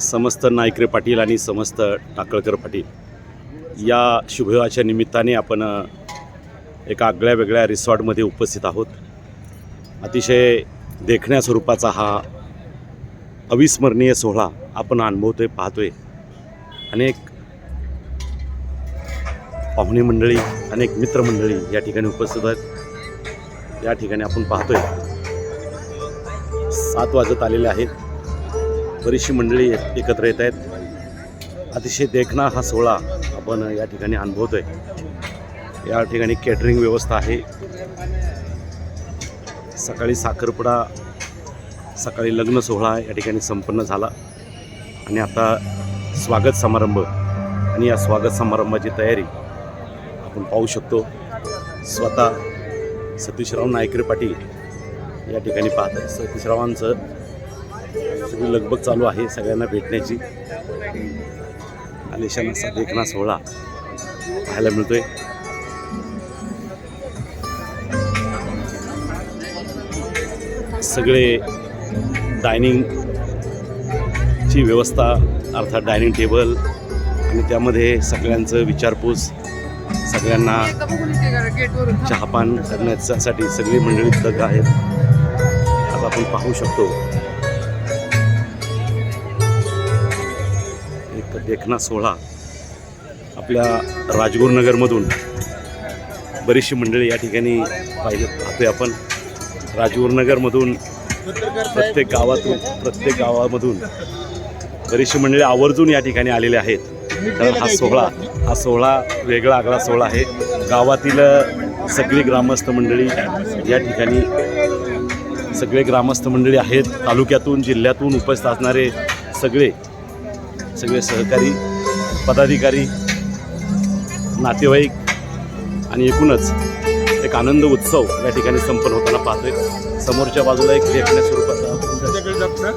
समस्त नायकरे पाटील आणि समस्त टाकळकर पाटील या शुभेवाच्या निमित्ताने आपण एका आगळ्या वेगळ्या रिसॉर्टमध्ये उपस्थित आहोत. अतिशय देखण्या स्वरूपाचा हा अविस्मरणीय सोहळा आपण अनुभवतोय पाहतोय. अनेक पाहुणे मंडळी अनेक मित्रमंडळी या ठिकाणी उपस्थित आहेत. या ठिकाणी आपण पाहतोय सात वाजत आलेले आहेत. बरीचशी मंडळी एकत्र येत आहेत. अतिशय देखणा हा सोहळा आपण या ठिकाणी अनुभवतोय. या ठिकाणी कॅटरिंग व्यवस्था आहे. सकाळी साखरपुडा सकाळी लग्न सोहळा या ठिकाणी संपन्न झाला. आणि आता स्वागत समारंभ आणि या स्वागत समारंभाची तयारी आपण पाहू शकतो. स्वतः सतीशराव नायकरे पाटील या ठिकाणी पाहत आहे सतीशरावांचं सगळी लगबग चालू आहे सगळ्यांना भेटण्याची. आलिशान असा देखणा सोहळा पाहायला मिळतोय. सगळे डायनिंगची व्यवस्था अर्थात डायनिंग टेबल आणि त्यामध्ये सगळ्यांचं विचारपूस सगळ्यांना चहापान करण्यासाठी सगळी मंडळी तग आहेत. आता आपण पाहू शकतो. एक देखना सोहळा आपल्या राजगुरुनगरमधून बरीचशी मंडळी या ठिकाणी पाहिजे पाहतोय आपण. राजगुरुनगरमधून प्रत्येक गावातून प्रत्येक गावामधून बरीचशी मंडळी आवर्जून या ठिकाणी आलेले आहेत. कारण हा सोहळा हा सोहळा वेगळा आगळा सोहळा आहे. गावातील सगळी ग्रामस्थ मंडळी या ठिकाणी सगळे ग्रामस्थ मंडळी आहेत. तालुक्यातून जिल्ह्यातून उपस्थित असणारे सगळे सगळे सहकारी पदाधिकारी नातेवाईक आणि एकूणच एक आनंद उत्सव या ठिकाणी संपन्न होताना पाहतोय. समोरच्या बाजूला एक लेखण्या स्वरूपाचा